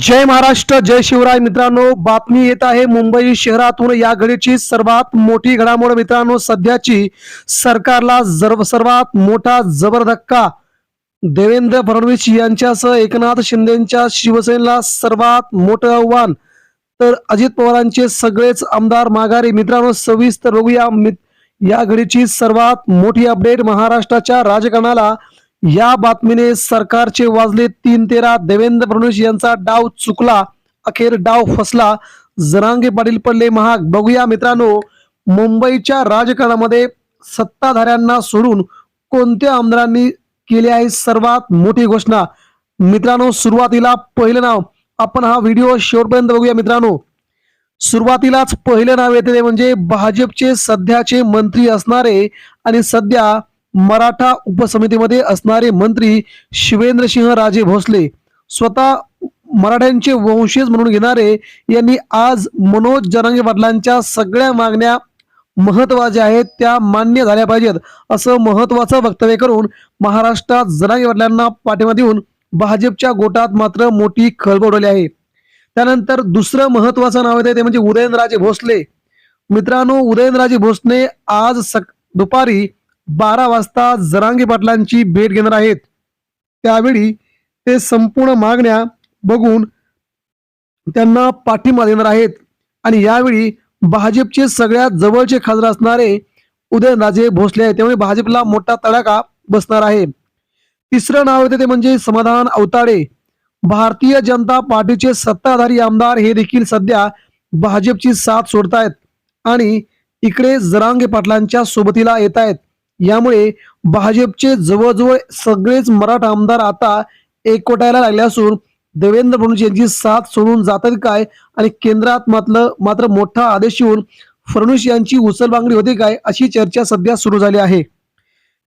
जय महाराष्ट्र जय शिवराय. मित्रांनो बातमी येत आहे मुंबई शहरातून. या घडीची सर्वात मोठी घडामोड मित्रांनो सध्याची सरकारला जर सर्वात मोठा जबरधक्का देवेंद्र फडणवीस यांच्यासह एकनाथ शिंदेच्या शिवसेनेला सर्वात मोठं आव्हान. तर अजित पवारांचे सगळेच आमदार माघारी. मित्रांनो सविस्तर बघूया. या घडीची सर्वात मोठी अपडेट महाराष्ट्राच्या राजकारणाला या बातमीने सरकारचे वाजले तीन तेरा. देवेंद्र फडणवीस यांचा डाव चुकला. अखेर डाव फसला. जरांगे पाटील पडले महाग. बघूया मित्रांनो मुंबईच्या राजकारणामध्ये सत्ताधाऱ्यांना सोडून कोणत्या आमदारांनी केली आहे सर्वात मोठी घोषणा? मित्रांनो सुरुवातीला पहिलं नाव. आपण हा व्हिडिओ शेवटपर्यंत बघूया मित्रांनो. सुरुवातीलाच पहिलं नाव येते ते म्हणजे भाजपचे सध्याचे मंत्री असणारे आणि सध्या मराठा उपसमितीमध्ये असणारे मंत्री शिवेंद्रसिंह राजे भोसले स्वतः मराठ्यांचे वंशज म्हणून घेणारे यांनी आज मनोज जरांगे पाटलांच्या सगळ्या मागण्या महत्त्वाच्या आहेत त्या मान्य झाल्या पाहिजेत असं महत्वाचं वक्तव्य करून महाराष्ट्रात जरांगे पाटलांना पाठिंबा देऊन भाजपच्या गोटात मात्र मोठी खळबळ उडवली आहे. त्यानंतर दुसरं महत्वाचं नाव येते ते म्हणजे उदयनराजे भोसले. मित्रांनो उदयनराजे भोसले आज सक दुपारी बारा वाजता जरांगे पाटलांची भेट घेणार आहेत. त्यावेळी ते संपूर्ण मागण्या बघून त्यांना पाठिंबा देणार आहेत. आणि यावेळी भाजपचे सगळ्यात जवळचे खासदार असणारे उदयनराजे भोसले आहेत. त्यामुळे भाजपला मोठा तडाखा बसणार आहे. तिसरं नाव येते ते म्हणजे समाधान अवताडे. भारतीय जनता पार्टीचे सत्ताधारी आमदार हे देखील सध्या भाजपची साथ सोडतायत. आणि इकडे जरांगे पाटलांच्या सोबतीला येत आहेत यामुळे भाजपचे जवळजवळ सगळेच मराठा आमदार आता एकवटायला लागले असून देवेंद्र फडणवीस यांची साथ सोडून जातात काय आणि केंद्रात मात्र मात्र मोठा आदेश येऊन फडणवीस यांची उचलबांगडी होते काय अशी चर्चा सध्या सुरू झाली आहे.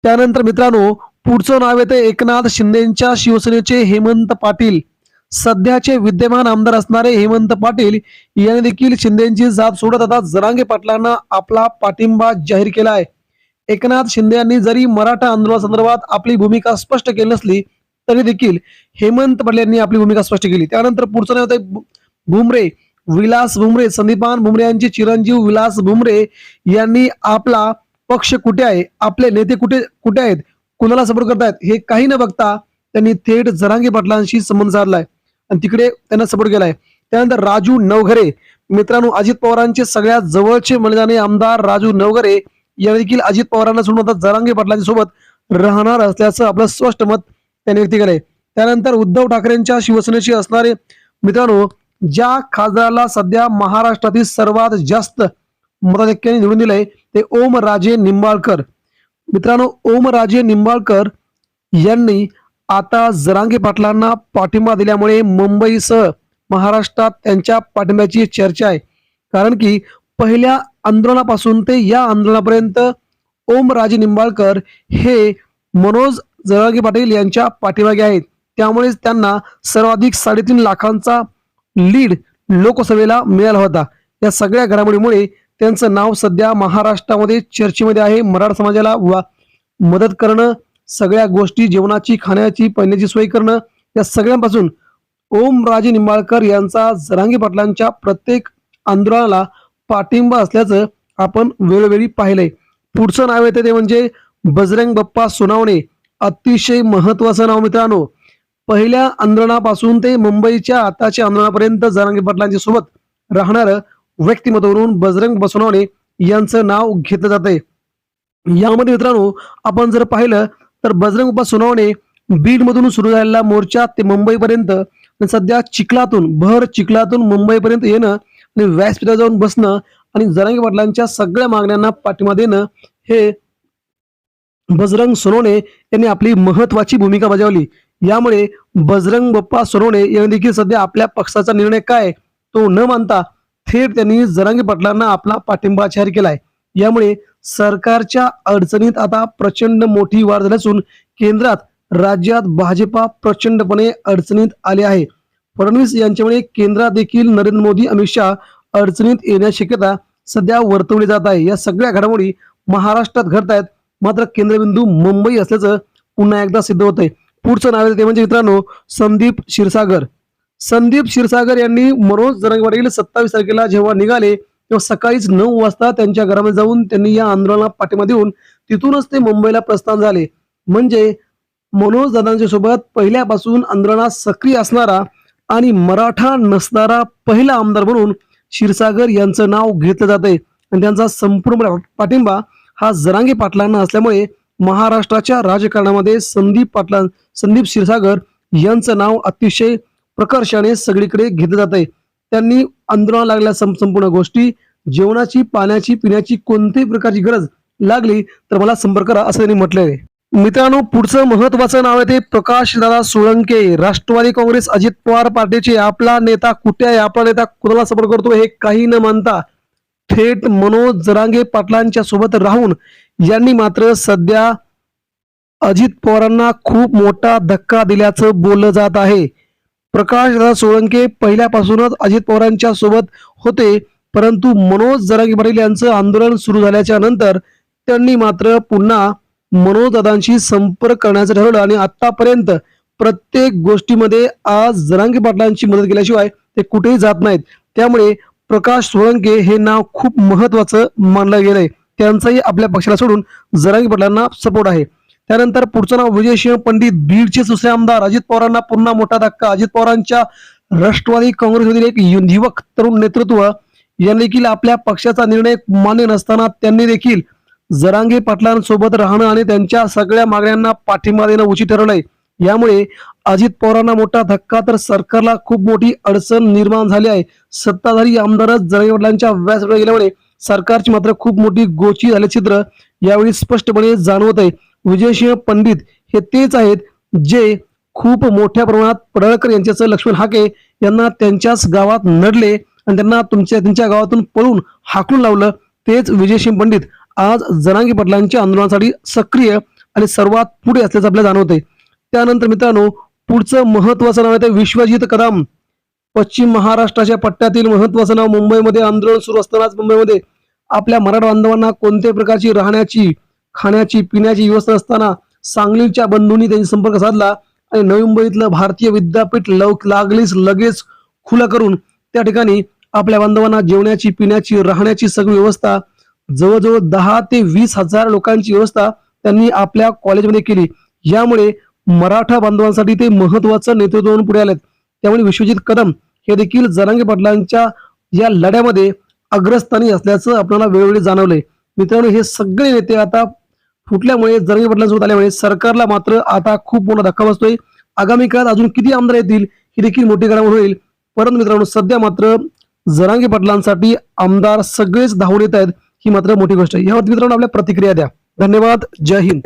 त्यानंतर मित्रांनो पुढचं नाव येतं एकनाथ शिंदेच्या शिवसेनेचे हेमंत पाटील. सध्याचे विद्यमान आमदार असणारे हेमंत पाटील यांनी देखील शिंदेची साथ सोडत आता जरांगे पाटलांना आपला पाठिंबा जाहीर केला आहे एकनाथ शिंदे यांनी जरी मराठा आंदोलनासंदर्भात आपली भूमिका स्पष्ट केली नसली तरी देखील हेमंत पाटील यांनी आपली भूमिका स्पष्ट केली. त्यानंतर पुढचं नाव होतं भुमरे विलास भुमरे संदीपान भुमरे यांचे चिरंजीव विलास भुमरे यांनी आपला पक्ष कुठे आहे आपले नेते कुठे कुठे आहेत कुणाला सपोर्ट करतायत हे काही न बघता त्यांनी थेट जरांगी पाटलांशी संबंध साधलाय आणि तिकडे त्यांना सपोर्ट केलाय. त्यानंतर राजू नवघरे मित्रांनो अजित पवारांचे सगळ्यात जवळचे म्हणले आमदार राजू नवघरे या देखील अजित पवारांना सोडून आता जरांगे पाटलांच्या सोबत राहणार असल्याचं आपलं स्पष्ट मत त्यांनी व्यक्त केलंय. त्यानंतर उद्धव ठाकरेंच्या शिवसेनेशी असणारे मित्रांनो ज्या खासदाराला सध्या महाराष्ट्रातील सर्वात जास्त मताधिक्याने निवडून दिलंय ते ओम राजे निंबाळकर. मित्रांनो ओम राजे निंबाळकर यांनी आता जरांगे पाटलांना पाठिंबा दिल्यामुळे मुंबईसह महाराष्ट्रात त्यांच्या पाठिंब्याची चर्चा आहे. कारण की पहिल्या आंदोलनापासून ते या आंदोलनापर्यंत ओम राजे निंबाळकर हे मनोज जरांगे पाटील यांच्या पाठीमागे आहेत. त्यामुळेच त्यांना सर्वाधिक साडेतीन लाखांचा लीड लोकसभेला मिळाला होता. या सगळ्या घडामोडीमुळे त्यांचं नाव सध्या महाराष्ट्रामध्ये चर्चेमध्ये आहे. मराठा समाजाला वा मदत करणं सगळ्या गोष्टी जेवणाची खाण्याची पाण्याची सोय करणं या सगळ्यांपासून ओम राजे निंबाळकर यांचा जरांगी पाटलांच्या प्रत्येक आंदोलनाला पाठिंबा असल्याचं आपण वेळोवेळी पाहिलंय. पुढचं नाव येतं ते म्हणजे बजरंग बप्पा सोनावणे. अतिशय महत्वाचं नाव मित्रांनो. पहिल्या आंदोलनापासून ते मुंबईच्या आताच्या आंदोलनापर्यंत जरांगी पाटलांच्या सोबत राहणारं व्यक्तिमत्व म्हणून बजरंग बसवणे यांचं नाव घेतलं जाते यामध्ये मित्रांनो आपण जर पाहिलं तर बजरंग बाप्पा सोनवणे बीडमधून सुरू झालेला मोर्चा ते मुंबईपर्यंत. सध्या चिखलातून भर चिखलातून मुंबईपर्यंत येणं आणि व्यासपीठावर जाऊन बसणं आणि जरांगी पाटलांच्या सगळ्या मागण्यांना पाठिंबा देणं हे बजरंग सोनवणे यांनी आपली महत्वाची भूमिका बजावली. यामुळे बजरंग बप्पा सोनवणे यांनी देखील सध्या आपल्या पक्षाचा निर्णय काय तो न मानता थेट त्यांनी जरांगी पाटलांना आपला पाठिंबा जाहीर केलाय. यामुळे सरकारच्या अडचणीत आता प्रचंड मोठी वाढ झाली असून केंद्रात राज्यात भाजपा प्रचंडपणे अडचणीत आले आहे. फडणवीस यांच्यामुळे केंद्रात देखील नरेंद्र मोदी अमित शहा अडचणीत येण्याची शक्यता सध्या वर्तवली जात आहे. या सगळ्या घडामोडी महाराष्ट्रात घडत आहेत. मात्र केंद्रबिंदू मुंबई असल्याचं पुन्हा एकदा सिद्ध होत आहे पुढचं नाव ते म्हणजे मित्रांनो संदीप क्षीरसागर. संदीप क्षीरसागर यांनी मनोज जरंगवाडील सत्तावीस तारखेला जेव्हा निघाले तेव्हा सकाळीच नऊ वाजता त्यांच्या घरामध्ये जाऊन त्यांनी या आंदोलनाला पाठिंबा देऊन तिथूनच ते मुंबईला प्रस्थान झाले. म्हणजे मनोज दादांच्या सोबत पहिल्यापासून आंदोलनात सक्रिय असणारा आणि मराठा नसणारा पहिला आमदार म्हणून क्षीरसागर यांचं नाव घेतलं जात आहे आणि त्यांचा संपूर्ण पाठिंबा हा जरांगे पाटलांना असल्यामुळे महाराष्ट्राच्या राजकारणामध्ये संदीप पाटलां संदीप क्षीरसागर यांचं नाव अतिशय प्रकर्षाने सगळीकडे घेतलं जात आहे त्यांनी आंदोलनाला लागलेल्या संपूर्ण गोष्टी जेवणाची पाण्याची पिण्याची कोणत्याही प्रकारची गरज लागली तर मला संपर्क करा असं त्यांनी म्हटलंय. मित्रांनो पुढचं महत्वाचं नाव आहे ते प्रकाश दादा सोळंके. राष्ट्रवादी काँग्रेस अजित पवार पार्टीचे आपला नेता कुठे आहे? आपला नेता कुणाला सपोर्ट करतो हे काही न मानता थेट मनोज जरांगे पाटलांच्या सोबत राहून यांनी मात्र सध्या अजित पवारांना खूप मोठा धक्का दिल्याचं बोललं जात आहे. प्रकाश दादा सोळंके पहिल्यापासूनच अजित पवारांच्या सोबत होते परंतु मनोज जरांगे पाटील यांचं आंदोलन सुरू झाल्याच्यानंतर त्यांनी मात्र पुन्हा मनोजदादांशी संपर्क करण्याचं ठरवलं आणि आतापर्यंत प्रत्येक गोष्टीमध्ये आज जरांगी पाटलांची मदत केल्याशिवाय ते कुठेही जात नाहीत. त्यामुळे प्रकाश सोळंके हे नाव खूप महत्वाचं मानलं गेलंय. त्यांचाही आपल्या पक्षाला सोडून जरांगी पाटलांना सपोर्ट आहे. त्यानंतर पुढचं नाव विजयसिंह पंडित बीडचे दुसरे आमदार अजित पवारांना पुन्हा मोठा धक्का. अजित पवारांच्या राष्ट्रवादी काँग्रेसमधील एक युवक तरुण नेतृत्व यांनी देखील आपल्या पक्षाचा निर्णय मान्य नसताना त्यांनी देखील जरांगे पाटलांसोबत राहणं आणि त्यांच्या सगळ्या मागण्यांना पाठिंबा देणं उचित ठरवलंय यामुळे अजित पवारांना मोठा धक्का तर सरकारला खूप मोठी अडचण निर्माण झाली आहे. सत्ताधारी आमदारच जरांगे पाटलांच्या व्यासपीठावर गेल्यामुळे सरकारची मात्र खूप मोठी गोची झाले चित्र यावेळी स्पष्टपणे जाणवत आहे. विजयसिंह पंडित हे तेच आहेत जे खूप मोठ्या प्रमाणात पडळकर यांच्याचं लक्ष्मण हाके यांना त्यांच्याच गावात नडले आणि त्यांना तुमच्या त्यांच्या गावातून पळून हाकून लावलं. तेच विजयसिंह पंडित. आज जनांगी पटलांच्या आंदोलनासाठी सक्रिय आणि सर्वात पुढे असल्याचं आपल्याला जाणवते त्यानंतर मित्रांनो पुढचं महत्वाचं नाव आहे ते विश्वजित कदम. पश्चिम महाराष्ट्राच्या पट्ट्यातील महत्वाचं नाव मुंबईमध्ये आंदोलन सुरू असतानाच मुंबईमध्ये आपल्या मराठा बांधवांना कोणत्याही प्रकारची राहण्याची खाण्याची पिण्याची व्यवस्था असताना सांगलीच्या बंधूंनी त्यांनी संपर्क साधला आणि नवी मुंबईतलं भारतीय विद्यापीठ लव लागलीच लगेच खुलं करून त्या ठिकाणी आपल्या बांधवांना जेवण्याची पिण्याची राहण्याची सगळी व्यवस्था जवळजवळ दहा ते वीस हजार लोकांची व्यवस्था त्यांनी आपल्या कॉलेजमध्ये केली. यामुळे मराठा बांधवांसाठी ते महत्वाचं नेतृत्व म्हणून पुढे आलेत. त्यामुळे विश्वजित कदम हे देखील जरांगे पाटलांच्या या लढ्यामध्ये अग्रस्थानी असल्याचं आपल्याला वेळोवेळी जाणवलंय. मित्रांनो हे सगळे नेते आता फुटल्यामुळे जरांगे पाटलांसोबत आल्यामुळे सरकारला मात्र आता खूप मोठा धक्का बसतोय. आगामी काळात अजून किती आमदार येतील ही देखील मोठी घडामोड होईल. परंतु मित्रांनो सध्या मात्र जरांगे पाटलांसाठी आमदार सगळेच धावून येत आहेत. ही मात्र मोठी गोष्ट आहे. यावर मित्रांनो आपल्या प्रतिक्रिया द्या. धन्यवाद. जय हिंद.